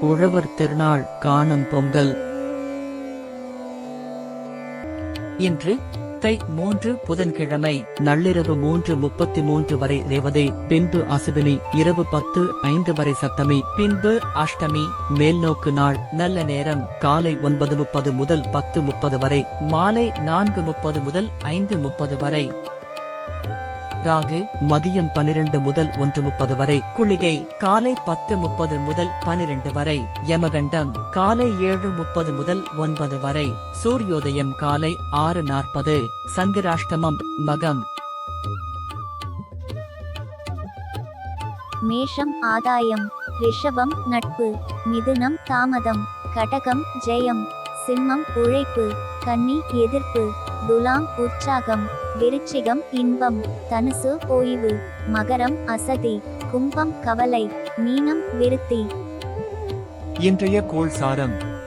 உழவர் திருநாள் காணும் பொங்கல். இன்று தை மூன்று புதன்கிழமை நள்ளிரவு மூன்று முப்பத்தி மூன்று வரை ரேவதி பின்பு அசுவினி இரவு பத்து ஐந்து வரை சப்தமி பின்பு அஷ்டமி மேல்நோக்கு நாள் நல்ல நேரம் காலை ஒன்பது முப்பது முதல் பத்து முப்பது வரை மாலை நான்கு முப்பது முதல் ஐந்து முப்பது வரை. ராகு மதியம் பனிரெண்டு முதல் ஒன்று முப்பது வரை குளிகை காலை பத்து முப்பது முதல் பனிரெண்டு வரை யமகண்டம் காலை ஏழு முப்பது முதல் ஒன்பது வரை சூரியோதயம் காலை ஆறு நாற்பது சந்திராஷ்டமம் மகம். மேஷம் ஆதாயம் ரிஷபம் நட்பு மிதுனம் தாமதம் கடகம் ஜெயம். சிம்மம் உழைப்பு கன்னி எதிர்ப்பு துலாம் உற்சாகம் விருச்சிகம் இன்பம் தனுசு ஓய்வு மகரம் அசதி கும்பம் கவலை மீனம் விருத்தி. இன்றைய கோள் சாரம்